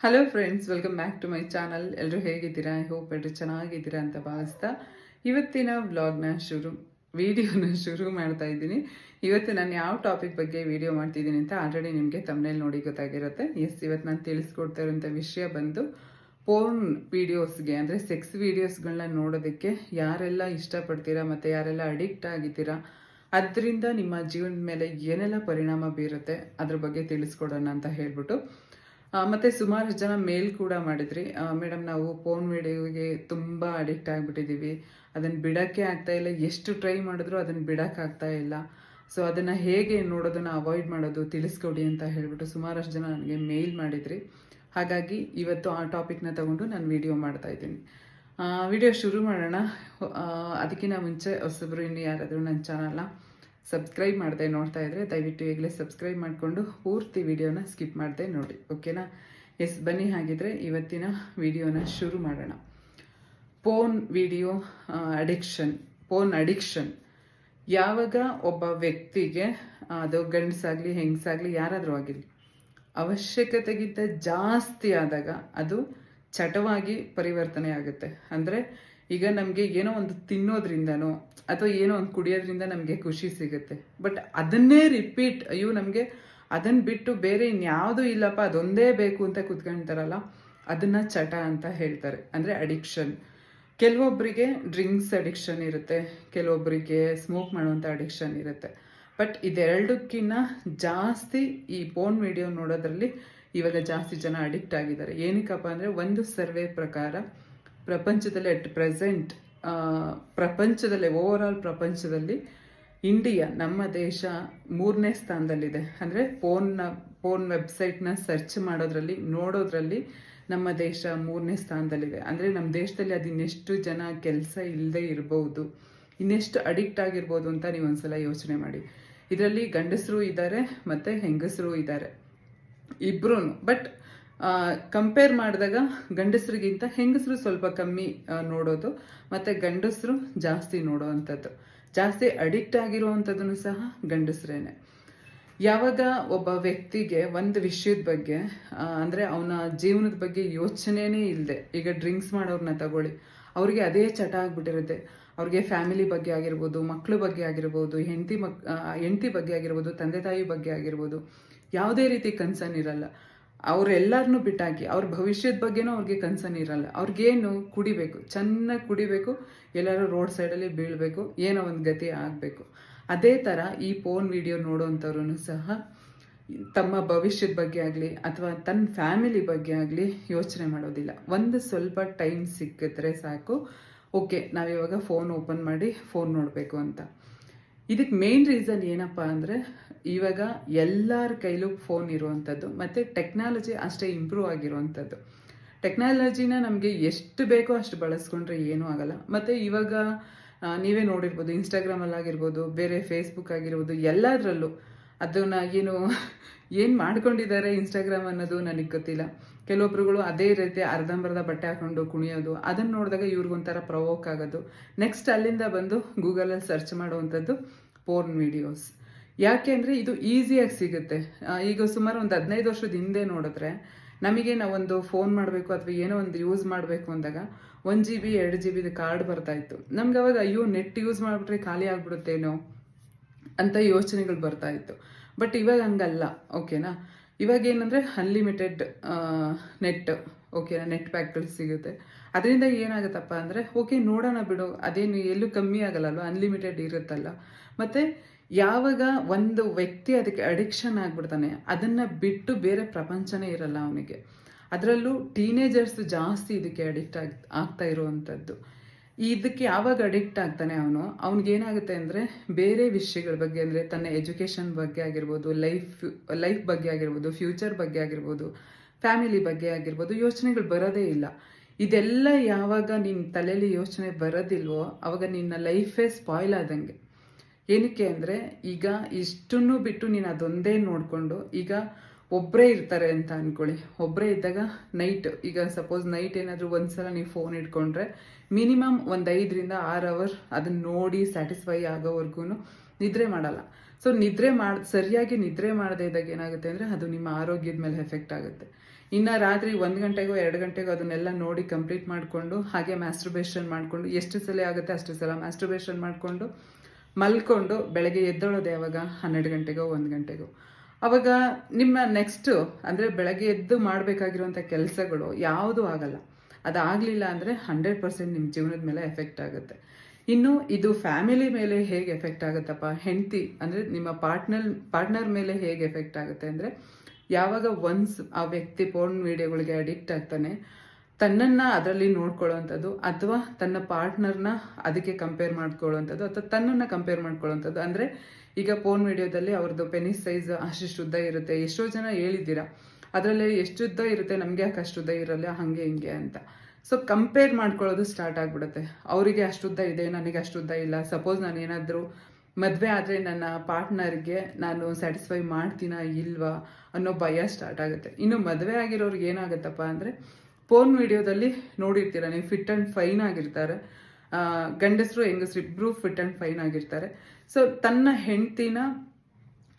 Hello friends welcome back to my channel ಎಲ್ಲರೂ ಹೇಗಿದ್ದೀರಾ? I hope ಎಲ್ಲರೂ ಚೆನ್ನಾಗಿದ್ದೀರಾ ಅಂತ ಭಾವಿಸ್ತಾ ಇವತ್ತಿನ ವ್ಲಾಗ್ನ ಶುರು ವಿಡಿಯೋನ ಶುರು ಮಾಡ್ತಾ ಇದ್ದೀನಿ. ಇವತ್ತು ನಾನು ಯಾವ ಟಾಪಿಕ್ ಬಗ್ಗೆ ವಿಡಿಯೋ ಮಾಡ್ತಿದ್ದೀನಿ ಅಂತ ಆಲ್ರೆಡಿ ನಿಮಗೆ ತಮ್ಮನೇಲಿ ನೋಡಿ ಗೊತ್ತಾಗಿರುತ್ತೆ. ಎಸ್ ಇವತ್ತು ನಾನು ತಿಳಿಸ್ಕೊಡ್ತಾ ಇರೋಂಥ ವಿಷಯ ಬಂದು ಪೋರ್ನ್ ವೀಡಿಯೋಸ್ಗೆ ಅಂದರೆ ಸೆಕ್ಸ್ ವೀಡಿಯೋಸ್ಗಳನ್ನ ನೋಡೋದಕ್ಕೆ ಯಾರೆಲ್ಲ ಇಷ್ಟಪಡ್ತೀರಾ ಮತ್ತು ಯಾರೆಲ್ಲ ಅಡಿಕ್ಟ್ ಆಗಿದ್ದೀರಾ? ಅದರಿಂದ ನಿಮ್ಮ ಜೀವನದ ಮೇಲೆ ಏನೆಲ್ಲ ಪರಿಣಾಮ ಬೀರುತ್ತೆ? ಅದ್ರ ಬಗ್ಗೆ ತಿಳಿಸ್ಕೊಡೋಣ ಅಂತ ಹೇಳ್ಬಿಟ್ಟು. ಮತ್ತೆ ಸುಮಾರು ಜನ ಮೇಲ್ ಕೂಡ ಮಾಡಿದ್ರಿ. ಮೇಡಮ್ ನಾವು ಫೋನ್ ವಿಡಿಯೋಗೆ ತುಂಬ ಅಡಿಕ್ಟ್ ಆಗಿಬಿಟ್ಟಿದ್ದೀವಿ ಅದನ್ನು ಬಿಡೋಕ್ಕೆ ಆಗ್ತಾ ಇಲ್ಲ. ಎಷ್ಟು ಟ್ರೈ ಮಾಡಿದ್ರು ಅದನ್ನ ಬಿಡೋಕ್ಕಾಗ್ತಾ ಇಲ್ಲ. ಸೊ ಅದನ್ನು ಹೇಗೆ ನೋಡೋದನ್ನು ಅವಾಯ್ಡ್ ಮಾಡೋದು ತಿಳಿಸ್ಕೊಡಿ ಅಂತ ಹೇಳ್ಬಿಟ್ಟು ಸುಮಾರಷ್ಟು ಜನ ನನಗೆ ಮೇಲ್ ಮಾಡಿದ್ರಿ. ಹಾಗಾಗಿ ಇವತ್ತು ಆ ಟಾಪಿಕ್ನ ತಗೊಂಡು ನಾನು ವಿಡಿಯೋ ಮಾಡ್ತಾ ಇದ್ದೀನಿ. ವಿಡಿಯೋ ಶುರು ಮಾಡೋಣ. ಅದಕ್ಕಿಂತ ಮುಂಚೆ ಹೊಸಬ್ರು ಇನ್ನು ಯಾರಾದರೂ ನನ್ನ ಚಾನಲ್ನ ಸಬ್ಸ್ಕ್ರೈಬ್ ಮಾಡದೆ ನೋಡ್ತಾ ಇದ್ರೆ, ದಯವಿಟ್ಟು ಈಗಲೇ ಸಬ್ಸ್ಕ್ರೈಬ್ ಮಾಡಿಕೊಂಡು ಪೂರ್ತಿ ವಿಡಿಯೋನ ಸ್ಕಿಪ್ ಮಾಡದೆ ನೋಡಿ, ಓಕೆನಾ? ಎಸ್, ಬನ್ನಿ ಹಾಗಿದ್ರೆ ಇವತ್ತಿನ ವಿಡಿಯೋನ ಶುರು ಮಾಡೋಣ. Phone video addiction phone addiction. ಯಾವಾಗ ಒಬ್ಬ ವ್ಯಕ್ತಿಗೆ, ಅದು ಗಂಡಸಾಗಲಿ, ಹೆಂಗಸಾಗಲಿ, ಯಾರಾದರೂ ಆಗಿರಲಿ, ಅವಶ್ಯಕತೆಗಿಂತ ಜಾಸ್ತಿ ಆದಾಗ ಅದು ಚಟವಾಗಿ ಪರಿವರ್ತನೆ ಆಗುತ್ತೆ. ಅಂದರೆ ಈಗ ನಮಗೆ ಏನೋ ಒಂದು ತಿನ್ನೋದ್ರಿಂದನೋ ಅಥವಾ ಏನೋ ಒಂದು ಕುಡಿಯೋದ್ರಿಂದ ನಮಗೆ ಖುಷಿ ಸಿಗುತ್ತೆ. ಬಟ್ ಅದನ್ನೇ ರಿಪೀಟ್ ಅಯ್ಯೋ, ನಮಗೆ ಅದನ್ನು ಬಿಟ್ಟು ಬೇರೆ ಇನ್ಯಾವುದೂ ಇಲ್ಲಪ್ಪ, ಅದೊಂದೇ ಬೇಕು ಅಂತ ಕುತ್ಕೊಂತಾರಲ್ಲ ಅದನ್ನ ಚಟ ಅಂತ ಹೇಳ್ತಾರೆ. ಅಂದರೆ ಅಡಿಕ್ಷನ್ ಕೆಲವೊಬ್ಬರಿಗೆ ಡ್ರಿಂಕ್ಸ್ ಅಡಿಕ್ಷನ್ ಇರುತ್ತೆ ಕೆಲವೊಬ್ಬರಿಗೆ ಸ್ಮೋಕ್ ಮಾಡುವಂಥ ಅಡಿಕ್ಷನ್ ಇರುತ್ತೆ. ಬಟ್ ಇದೆರಡಕ್ಕಿನ್ನ ಜಾಸ್ತಿ ಈ ಫೋನ್ ವಿಡಿಯೋ ನೋಡೋದ್ರಲ್ಲಿ ಇವಾಗ ಜಾಸ್ತಿ ಜನ ಅಡಿಕ್ಟ್ ಆಗಿದ್ದಾರೆ. ಏನಕ್ಕಪ್ಪ ಅಂದರೆ ಒಂದು ಸರ್ವೆ ಪ್ರಕಾರ ಪ್ರಪಂಚದಲ್ಲಿ ಅಟ್ ಪ್ರೆಸೆಂಟ್ ಪ್ರಪಂಚದಲ್ಲೇ ಓವರ್ ಆಲ್ ಪ್ರಪಂಚದಲ್ಲಿ ಇಂಡಿಯಾ ನಮ್ಮ ದೇಶ ಮೂರನೇ ಸ್ಥಾನದಲ್ಲಿದೆ. ಅಂದರೆ ಫೋನ್ನ ಫೋನ್ ವೆಬ್ಸೈಟ್ನ ಸರ್ಚ್ ಮಾಡೋದ್ರಲ್ಲಿ, ನೋಡೋದ್ರಲ್ಲಿ ನಮ್ಮ ದೇಶ ಮೂರನೇ ಸ್ಥಾನದಲ್ಲಿದೆ. ಅಂದರೆ ನಮ್ಮ ದೇಶದಲ್ಲಿ ಅದು ಇನ್ನೆಷ್ಟು ಜನ ಕೆಲಸ ಇಲ್ಲದೆ ಇರಬಹುದು ಇನ್ನೆಷ್ಟು ಅಡಿಕ್ಟ್ ಆಗಿರ್ಬೋದು ಅಂತ ನೀವು ಒಂದ್ಸಲ ಯೋಚನೆ ಮಾಡಿ. ಇದರಲ್ಲಿ ಗಂಡಸರು ಇದ್ದಾರೆ, ಮತ್ತು ಹೆಂಗಸರು ಇದ್ದಾರೆ. ಇಬ್ಬರೂ ಬಟ್ ಕಂಪೇರ್ ಮಾಡಿದಾಗ ಗಂಡಸರಿಗಿಂತ ಹೆಂಗಸರು ಸ್ವಲ್ಪ ಕಮ್ಮಿ ನೋಡೋದು, ಮತ್ತು ಗಂಡಸರು ಜಾಸ್ತಿ ನೋಡೋವಂಥದ್ದು. ಜಾಸ್ತಿ ಅಡಿಕ್ಟ್ ಆಗಿರುವಂಥದ್ದನ್ನು ಸಹ ಗಂಡಸರೇನೆ. ಯಾವಾಗ ಒಬ್ಬ ವ್ಯಕ್ತಿಗೆ ಒಂದು ವಿಷಯದ ಬಗ್ಗೆ ಅಂದರೆ ಅವನ ಜೀವನದ ಬಗ್ಗೆ ಯೋಚನೆನೇ ಇಲ್ಲದೆ ಈಗ ಡ್ರಿಂಕ್ಸ್ ಮಾಡೋರನ್ನ ತಗೊಳ್ಳಿ, ಅವ್ರಿಗೆ ಅದೇ ಚಟ ಆಗಿಬಿಟ್ಟಿರುತ್ತೆ. ಅವ್ರಿಗೆ ಫ್ಯಾಮಿಲಿ ಬಗ್ಗೆ ಆಗಿರ್ಬೋದು ಮಕ್ಕಳ ಬಗ್ಗೆ ಆಗಿರ್ಬೋದು, ಹೆಂಡತಿ ಮಕ್ ಹೆಂಡತಿ ಬಗ್ಗೆ ಆಗಿರ್ಬೋದು, ತಂದೆ ತಾಯಿ ಬಗ್ಗೆ ಆಗಿರ್ಬೋದು, ಯಾವುದೇ ರೀತಿ ಕನ್ಸರ್ನ್ ಇರಲ್ಲ. ಅವರೆಲ್ಲರನ್ನೂ ಬಿಟ್ಟಾಕಿ, ಅವ್ರ ಭವಿಷ್ಯದ ಬಗ್ಗೆನೂ ಅವ್ರಿಗೆ ಕನ್ಸರ್ನ್ ಇರಲ್ಲ. ಅವ್ರಿಗೇನು ಕುಡಿಬೇಕು, ಚೆನ್ನಾಗಿ ಕುಡಿಬೇಕು, ಎಲ್ಲರೂ ರೋಡ್ ಸೈಡಲ್ಲಿ ಬೀಳಬೇಕು, ಏನೋ ಒಂದು ಗತಿ ಆಗಬೇಕು. ಅದೇ ಥರ ಈ ಫೋನ್ ವಿಡಿಯೋ ನೋಡೋವಂಥವ್ರು ಸಹ ತಮ್ಮ ಭವಿಷ್ಯದ ಬಗ್ಗೆ ಆಗಲಿ ಅಥವಾ ತನ್ನ ಫ್ಯಾಮಿಲಿ ಬಗ್ಗೆ ಆಗಲಿ ಯೋಚನೆ ಮಾಡೋದಿಲ್ಲ. ಒಂದು ಸ್ವಲ್ಪ ಟೈಮ್ ಸಿಕ್ಕಿದ್ರೆ ಸಾಕು. ಓಕೆ, ನಾವಿವಾಗ ಫೋನ್ ಓಪನ್ ಮಾಡಿ ಫೋನ್ ನೋಡಬೇಕು ಅಂತ. ಇದಕ್ಕೆ ಮೇನ್ ರೀಸನ್ ಏನಪ್ಪ ಅಂದರೆ ಇವಾಗ ಎಲ್ಲರ ಕೈಲೂ ಫೋನ್ ಇರುವಂಥದ್ದು, ಮತ್ತು ಟೆಕ್ನಾಲಜಿ ಅಷ್ಟೇ ಇಂಪ್ರೂವ್ ಆಗಿರುವಂಥದ್ದು. ಟೆಕ್ನಾಲಜಿನ ನಮಗೆ ಎಷ್ಟು ಬೇಕೋ ಅಷ್ಟು ಬಳಸ್ಕೊಂಡ್ರೆ ಏನೂ ಆಗಲ್ಲ. ಮತ್ತು ಇವಾಗ ನೀವೇ ನೋಡಿರ್ಬೋದು ಇನ್ಸ್ಟಾಗ್ರಾಮಲ್ಲಿ ಆಗಿರ್ಬೋದು ಬೇರೆ ಫೇಸ್ಬುಕ್ ಆಗಿರ್ಬೋದು, ಎಲ್ಲದರಲ್ಲೂ ಅದನ್ನು ಏನು ಏನು ಮಾಡ್ಕೊಂಡಿದ್ದಾರೆ ಇನ್ಸ್ಟಾಗ್ರಾಮ್ ಅನ್ನೋದು ನನಗೆ ಗೊತ್ತಿಲ್ಲ. ಕೆಲವೊಬ್ರುಗಳು ಅದೇ ರೀತಿ ಅರ್ಧಂಬರ್ಧ ಬಟ್ಟೆ ಹಾಕೊಂಡು ಕುಣಿಯೋದು ಅದನ್ನು ನೋಡಿದಾಗ ಇವ್ರಿಗೊಂಥರ ಪ್ರವೋಕ್ ಆಗೋದು. ನೆಕ್ಸ್ಟ್ ಅಲ್ಲಿಂದ ಬಂದು ಗೂಗಲಲ್ಲಿ ಸರ್ಚ್ ಮಾಡುವಂಥದ್ದು ಪೋರ್ನ್ ವಿಡಿಯೋಸ್ ಯಾಕೆ ಅಂದರೆ ಇದು ಈಸಿಯಾಗಿ ಸಿಗುತ್ತೆ. ಈಗ ಸುಮಾರು ಒಂದು ಹದಿನೈದು ವರ್ಷದ ಹಿಂದೆ ನೋಡಿದ್ರೆ ನಮಗೆ ನಾವೊಂದು ಫೋನ್ ಮಾಡಬೇಕು ಅಥವಾ ಏನೋ ಒಂದು ಯೂಸ್ ಮಾಡಬೇಕು ಅಂದಾಗ ಒನ್ ಜಿ ಬಿ ಎರಡು ಜಿ ಬಿದು ಕಾರ್ಡ್ ಬರ್ತಾ ಇತ್ತು. ನಮ್ಗೆ ಅವಾಗ ಅಯ್ಯೋ ನೆಟ್ ಯೂಸ್ ಮಾಡಿಬಿಟ್ರೆ ಖಾಲಿ ಆಗ್ಬಿಡುತ್ತೇನೋ ಅಂತ ಯೋಚನೆಗಳು ಬರ್ತಾ ಇತ್ತು. ಬಟ್ ಇವಾಗ ಹಂಗಲ್ಲ ಓಕೆನಾ ಇವಾಗ ಏನಂದರೆ ಅನ್ಲಿಮಿಟೆಡ್ ನೆಟ್ ಓಕೆನಾ ನೆಟ್ ಪ್ಯಾಕ್ಗಳು ಸಿಗುತ್ತೆ. ಅದರಿಂದ ಏನಾಗುತ್ತಪ್ಪ ಅಂದರೆ ಓಕೆ ನೋಡೋಣ ಬಿಡು, ಅದೇನು ಎಲ್ಲೂ ಕಮ್ಮಿ ಆಗಲ್ಲಲ್ವ ಅನ್ಲಿಮಿಟೆಡ್ ಇರುತ್ತಲ್ಲ. ಮತ್ತು ಯಾವಾಗ ಒಂದು ವ್ಯಕ್ತಿ ಅದಕ್ಕೆ ಅಡಿಕ್ಷನ್ ಆಗ್ಬಿಡ್ತಾನೆ, ಅದನ್ನು ಬಿಟ್ಟು ಬೇರೆ ಪ್ರಪಂಚನೇ ಇರಲ್ಲ ಅವನಿಗೆ. ಅದರಲ್ಲೂ ಟೀನೇಜರ್ಸ್ ಜಾಸ್ತಿ ಇದಕ್ಕೆ ಅಡಿಕ್ಟ್ ಆಗ್, ಆಗ್ತಾ ಇರುವಂಥದ್ದು ಇದಕ್ಕೆ ಯಾವಾಗ ಅಡಿಕ್ಟ್ ಆಗ್ತಾನೆ ಅವನು? ಅವ್ನಿಗೇನಾಗುತ್ತೆ ಅಂದರೆ, ಬೇರೆ ವಿಷಯಗಳ ಬಗ್ಗೆ ಅಂದರೆ, ತನ್ನ ಎಜುಕೇಷನ್ ಬಗ್ಗೆ ಆಗಿರ್ಬೋದು ಲೈಫ್ ಲೈಫ್ ಬಗ್ಗೆ ಆಗಿರ್ಬೋದು ಫ್ಯೂಚರ್ ಬಗ್ಗೆ ಆಗಿರ್ಬೋದು ಫ್ಯಾಮಿಲಿ ಬಗ್ಗೆ ಆಗಿರ್ಬೋದು, ಯೋಚನೆಗಳು ಬರೋದೇ ಇಲ್ಲ. ಇದೆಲ್ಲ ಯಾವಾಗ ನಿನ್ನ ತಲೆಯಲ್ಲಿ ಯೋಚನೆ ಬರೋದಿಲ್ವೋ, ಅವಾಗ ನಿನ್ನ ಲೈಫೇ ಸ್ಪಾಯ್ಲ್ ಆದಂಗೆ. ಏನಕ್ಕೆ ಅಂದರೆ ಈಗ ಇಷ್ಟನ್ನು ಬಿಟ್ಟು ನೀನು ಅದೊಂದೇ ನೋಡಿಕೊಂಡು ಈಗ ಒಬ್ಬರೇ ಇರ್ತಾರೆ ಅಂತ ಅಂದ್ಕೊಳ್ಳಿ ಒಬ್ಬರೇ ಇದ್ದಾಗ ನೈಟ್ ಈಗ ಸಪೋಸ್ ನೈಟ್ ಏನಾದರೂ ಒಂದ್ಸಲ ನೀವು ಫೋನ್ ಇಟ್ಕೊಂಡ್ರೆ ಮಿನಿಮಮ್ ಒಂದು ಐದರಿಂದ ಆರು ಅವರ್ ಅದನ್ನ ನೋಡಿ ಸ್ಯಾಟಿಸ್ಫೈ ಆಗೋವರೆಗೂ ನಿದ್ರೆ ಮಾಡಲ್ಲ. ಸೊ ನಿದ್ರೆ ಮಾಡಿ, ಸರಿಯಾಗಿ ನಿದ್ರೆ ಮಾಡದೇ ಇದ್ದಾಗ ಏನಾಗುತ್ತೆ ಅಂದರೆ ಅದು ನಿಮ್ಮ ಆರೋಗ್ಯದ ಮೇಲೆ ಎಫೆಕ್ಟ್ ಆಗುತ್ತೆ. ಇನ್ನು ರಾತ್ರಿ ಒಂದು ಗಂಟೆಗೋ ಎರಡು ಗಂಟೆಗೋ ಅದನ್ನೆಲ್ಲ ನೋಡಿ ಕಂಪ್ಲೀಟ್ ಮಾಡಿಕೊಂಡು ಹಾಗೆ ಮ್ಯಾಸ್ಟ್ರಬೇಷನ್ ಮಾಡಿಕೊಂಡು ಎಷ್ಟು ಸಲ ಆಗುತ್ತೆ ಅಷ್ಟು ಸಲ ಮ್ಯಾಸ್ಟ್ರಬೇಷನ್ ಮಾಡಿಕೊಂಡು ಮಲ್ಕೊಂಡು ಬೆಳಗ್ಗೆ ಎದ್ದೊಳೋದೆ ಯಾವಾಗ ಹನ್ನೆರಡು ಗಂಟೆಗೋ, ಒಂದು ಗಂಟೆಗೋ. ಅವಾಗ ನಿಮ್ಮ ನೆಕ್ಸ್ಟು ಅಂದರೆ ಬೆಳಗ್ಗೆ ಎದ್ದು ಮಾಡಬೇಕಾಗಿರುವಂಥ ಕೆಲಸಗಳು ಯಾವುದೂ ಆಗಲ್ಲ. ಅದಾಗಲಿಲ್ಲ ಅಂದರೆ ಹಂಡ್ರೆಡ್ ಪರ್ಸೆಂಟ್ ನಿಮ್ಮ ಜೀವನದ ಮೇಲೆ ಎಫೆಕ್ಟ್ ಆಗುತ್ತೆ. ಇನ್ನು ಇದು ಫ್ಯಾಮಿಲಿ ಮೇಲೆ ಹೇಗೆ ಎಫೆಕ್ಟ್ ಆಗುತ್ತಪ್ಪ? ಹೆಂಡತಿ ಅಂದರೆ ನಿಮ್ಮ ಪಾರ್ಟ್ನರ್ ಪಾರ್ಟ್ನರ್ ಮೇಲೆ ಹೇಗೆ ಎಫೆಕ್ಟ್ ಆಗುತ್ತೆ ಅಂದರೆ ಯಾವಾಗ ಒನ್ಸ್ ಆ ವ್ಯಕ್ತಿ ಫೋನ್ ವೀಡಿಯೋಗಳಿಗೆ ಅಡಿಕ್ಟ್ ಆಗ್ತಾನೆ ತನ್ನನ್ನು ಅದರಲ್ಲಿ ನೋಡ್ಕೊಳ್ಳೋವಂಥದ್ದು ಅಥವಾ ತನ್ನ ಪಾರ್ಟ್ನರ್ನ ಅದಕ್ಕೆ ಕಂಪೇರ್ ಮಾಡ್ಕೊಳ್ಳೋವಂಥದ್ದು ಅಥವಾ ತನ್ನನ್ನು ಕಂಪೇರ್ ಮಾಡ್ಕೊಳ್ಳೋವಂಥದ್ದು. ಅಂದರೆ ಈಗ ಫೋನ್ ವಿಡಿಯೋದಲ್ಲಿ ಅವ್ರದ್ದು ಪೆನಿಸ್ ಸೈಜ್ ಅಷ್ಟಿಷ್ಟು ಉದ್ದ ಇರುತ್ತೆ. ಎಷ್ಟೋ ಜನ ಹೇಳಿದ್ದೀರಾ, ಅದರಲ್ಲಿ ಎಷ್ಟು ಉದ್ದ ಇರುತ್ತೆ, ನಮಗೆ ಯಾಕೆ ಅಷ್ಟು ಉದ್ದ ಇರಲ್ಲ, ಹಾಗೆ ಹಿಂಗೆ ಅಂತ. ಸೊ ಕಂಪೇರ್ ಮಾಡ್ಕೊಳ್ಳೋದು ಸ್ಟಾರ್ಟ್ ಆಗಿಬಿಡುತ್ತೆ. ಅವರಿಗೆ ಅಷ್ಟು ಉದ್ದ ಇದೆ, ನನಗೆ ಅಷ್ಟು ಉದ್ದ ಇಲ್ಲ. ಸಪೋಸ್ ನಾನು ಏನಾದರೂ ಮದುವೆ ಆದರೆ ನನ್ನ ಪಾರ್ಟ್ನರ್ಗೆ ನಾನು ಸ್ಯಾಟಿಸ್ಫೈ ಮಾಡ್ತೀನಾ ಇಲ್ವಾ ಅನ್ನೋ ಭಯ ಸ್ಟಾರ್ಟ್ ಆಗುತ್ತೆ. ಇನ್ನು ಮದುವೆ ಆಗಿರೋರಿಗೆ ಏನಾಗುತ್ತಪ್ಪ ಅಂದರೆ ಫೋನ್ ವಿಡಿಯೋದಲ್ಲಿ ನೋಡಿರ್ತೀರ, ನೀವು ಫಿಟ್ ಆ್ಯಂಡ್ ಫೈನ್ ಆಗಿರ್ತಾರೆ. ಗಂಡಸರು, ಹೆಂಗಸರು ಇಬ್ಬರು ಫಿಟ್ ಆ್ಯಂಡ್ ಫೈನ್ ಆಗಿರ್ತಾರೆ. ಸೊ ತನ್ನ ಹೆಂಡತಿನ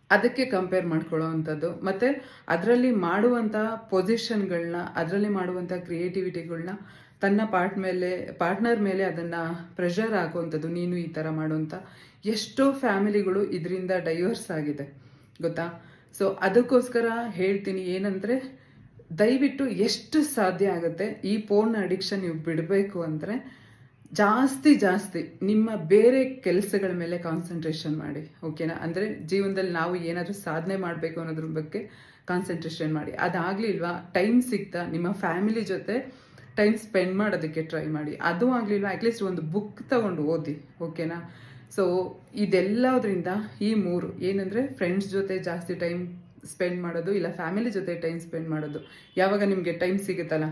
ಅದಕ್ಕೆ ಕಂಪೇರ್ ಮಾಡ್ಕೊಳ್ಳೋ ಅಂಥದ್ದು ಮತ್ತು ಅದರಲ್ಲಿ ಮಾಡುವಂಥ ಪೊಸಿಷನ್ಗಳನ್ನ ಅದರಲ್ಲಿ ಮಾಡುವಂಥ ಕ್ರಿಯೇಟಿವಿಟಿಗಳನ್ನ ತನ್ನ ಪಾರ್ಟ್ ಮೇಲೆ ಪಾರ್ಟ್ನರ್ ಮೇಲೆ ಅದನ್ನು ಪ್ರೆಷರ್ ಹಾಕುವಂಥದ್ದು, ನೀನು ಈ ಥರ ಮಾಡುವಂಥ ಎಷ್ಟೋ ಫ್ಯಾಮಿಲಿಗಳು ಇದರಿಂದ ಡೈವರ್ಸ್ ಆಗಿದೆ. ಗೊತ್ತಾ? ಸೊ ಅದಕ್ಕೋಸ್ಕರ ಹೇಳ್ತೀನಿ ಏನಂದರೆ ದಯವಿಟ್ಟು ಎಷ್ಟು ಸಾಧ್ಯ ಆಗುತ್ತೆ ಈ ಫೋನ್ ಅಡಿಕ್ಷನ್ ನೀವು ಬಿಡಬೇಕು ಅಂದರೆ ಜಾಸ್ತಿ ಜಾಸ್ತಿ ನಿಮ್ಮ ಬೇರೆ ಕೆಲಸಗಳ ಮೇಲೆ ಕಾನ್ಸಂಟ್ರೇಷನ್ ಮಾಡಿ ಓಕೆನಾ ಅಂದರೆ ಜೀವನದಲ್ಲಿ ನಾವು ಏನಾದರೂ ಸಾಧನೆ ಮಾಡಬೇಕು ಅನ್ನೋದ್ರ ಬಗ್ಗೆ ಕಾನ್ಸಂಟ್ರೇಷನ್ ಮಾಡಿ. ಅದಾಗಲಿಲ್ವಾ ಟೈಮ್ ಸಿಗ್ತಾ, ನಿಮ್ಮ ಫ್ಯಾಮಿಲಿ ಜೊತೆ ಟೈಮ್ ಸ್ಪೆಂಡ್ ಮಾಡೋದಕ್ಕೆ ಟ್ರೈ ಮಾಡಿ. ಅದು ಆಗಲಿಲ್ವಾ ಅಟ್ಲೀಸ್ಟ್ ಒಂದು ಬುಕ್ ತಗೊಂಡು ಓದಿ ಓಕೆನಾ ಸೊ ಇದೆಲ್ಲದರಿಂದ ಈ ಮೂರು, ಏನಂದರೆ ಫ್ರೆಂಡ್ಸ್ ಜೊತೆ ಜಾಸ್ತಿ ಟೈಮ್ ಸ್ಪೆಂಡ್ ಮಾಡೋದು ಇಲ್ಲ ಫ್ಯಾಮಿಲಿ ಜೊತೆ ಟೈಮ್ ಸ್ಪೆಂಡ್ ಮಾಡೋದು. ಯಾವಾಗ ನಿಮಗೆ ಟೈಮ್ ಸಿಗುತ್ತಲ್ಲ?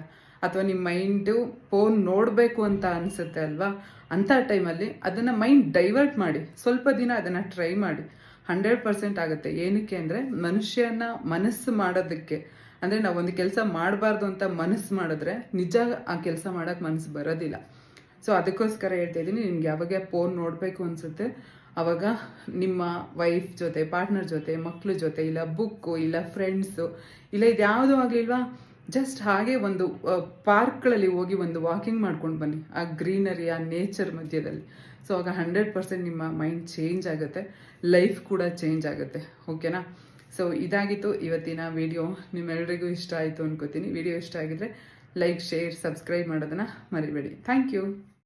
ಅಥವಾ ನಿಮ್ಮ ಮೈಂಡು ಫೋನ್ ನೋಡಬೇಕು ಅಂತ ಅನಿಸುತ್ತೆ ಅಲ್ವಾ? ಅಂಥ ಟೈಮಲ್ಲಿ ಅದನ್ನು ಮೈಂಡ್ ಡೈವರ್ಟ್ ಮಾಡಿ, ಸ್ವಲ್ಪ ದಿನ ಅದನ್ನು ಟ್ರೈ ಮಾಡಿ. ಹಂಡ್ರೆಡ್ ಪರ್ಸೆಂಟ್ ಆಗುತ್ತೆ. ಏನಕ್ಕೆ ಅಂದರೆ ಮನುಷ್ಯನ ಮನಸ್ಸು ಮಾಡೋದಕ್ಕೆ. ಅಂದರೆ ನಾವು ಒಂದು ಕೆಲಸ ಮಾಡಬಾರ್ದು ಅಂತ ಮನಸ್ಸು ಮಾಡಿದ್ರೆ ನಿಜ ಆ ಕೆಲಸ ಮಾಡೋಕ್ಕೆ ಮನಸ್ಸು ಬರೋದಿಲ್ಲ. ಸೊ ಅದಕ್ಕೋಸ್ಕರ ಹೇಳ್ತಾ ಇದ್ದೀನಿ, ನಿಮ್ಗೆ ಯಾವಾಗ ಫೋನ್ ನೋಡಬೇಕು ಅನಿಸುತ್ತೆ ಅವಾಗ ನಿಮ್ಮ ವೈಫ್ ಜೊತೆ ಪಾರ್ಟ್ನರ್ ಜೊತೆ ಮಕ್ಕಳ ಜೊತೆ, ಇಲ್ಲ ಬುಕ್ಕು ಇಲ್ಲ ಫ್ರೆಂಡ್ಸು ಇಲ್ಲ ಇದ್ಯಾವುದೂ ಆಗಲಿಲ್ವಾ ಜಸ್ಟ್ ಹಾಗೆ ಒಂದು ಪಾರ್ಕ್ಗಳಲ್ಲಿ ಹೋಗಿ ಒಂದು ವಾಕಿಂಗ್ ಮಾಡ್ಕೊಂಡು ಬನ್ನಿ, ಆ ಗ್ರೀನರಿ ಆ ನೇಚರ್ ಮಧ್ಯದಲ್ಲಿ. ಸೊ ಆಗ ಹಂಡ್ರೆಡ್ ಪರ್ಸೆಂಟ್ ನಿಮ್ಮ ಮೈಂಡ್ ಚೇಂಜ್ ಆಗುತ್ತೆ ಲೈಫ್ ಕೂಡ ಚೇಂಜ್ ಆಗುತ್ತೆ ಓಕೆನಾ ಸೊ ಇದಾಗಿತ್ತು ಇವತ್ತಿನ ವಿಡಿಯೋ ನಿಮ್ಮೆಲ್ಲರಿಗೂ ಇಷ್ಟ ಆಯಿತು ಅನ್ಕೋತೀನಿ. ವಿಡಿಯೋ ಇಷ್ಟ ಆಗಿದ್ರೆ ಲೈಕ್ ಶೇರ್ ಸಬ್ಸ್ಕ್ರೈಬ್ ಮಾಡೋದನ್ನು ಮರಿಬೇಡಿ. Thank you